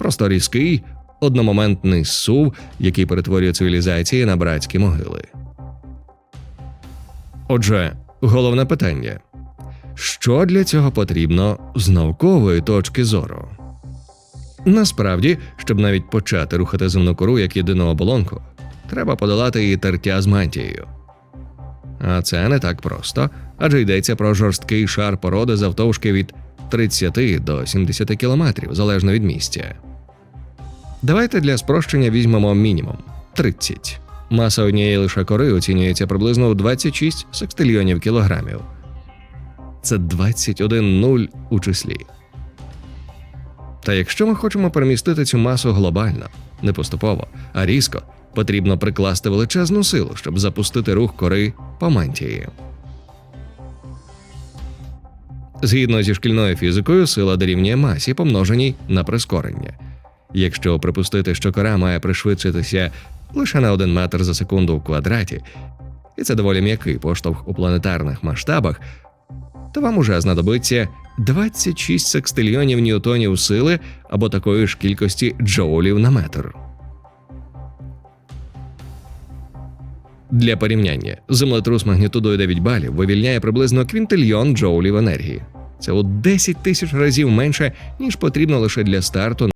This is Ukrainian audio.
просто різкий, одномоментний сув, який перетворює цивілізації на братські могили. Отже, головне питання: що для цього потрібно з наукової точки зору? Насправді, щоб навіть почати рухати земну кору як єдину оболонку, треба подолати її тертя з мантією. А це не так просто, адже йдеться про жорсткий шар породи завтовшки від 30 до 70 кілометрів, залежно від місця. Давайте для спрощення візьмемо мінімум 30. Маса однієї лише кори оцінюється приблизно у 26 секстильйонів кілограмів. Це 21 нуль у числі. Та якщо ми хочемо перемістити цю масу глобально, не поступово, а різко, потрібно прикласти величезну силу, щоб запустити рух кори по мантії. Згідно зі шкільною фізикою, сила дорівнює масі, помноженій на прискорення. Якщо припустити, що кора має пришвидшитися лише на 1 метр за секунду в квадраті, і це доволі м'який поштовх у планетарних масштабах, то вам уже знадобиться 26 секстильйонів ньютонів сили або такої ж кількості джоулів на метр. Для порівняння, землетрус магнітудою 9 балів вивільняє приблизно квінтильйон джоулів енергії. Це у 10 тисяч разів менше, ніж потрібно лише для старту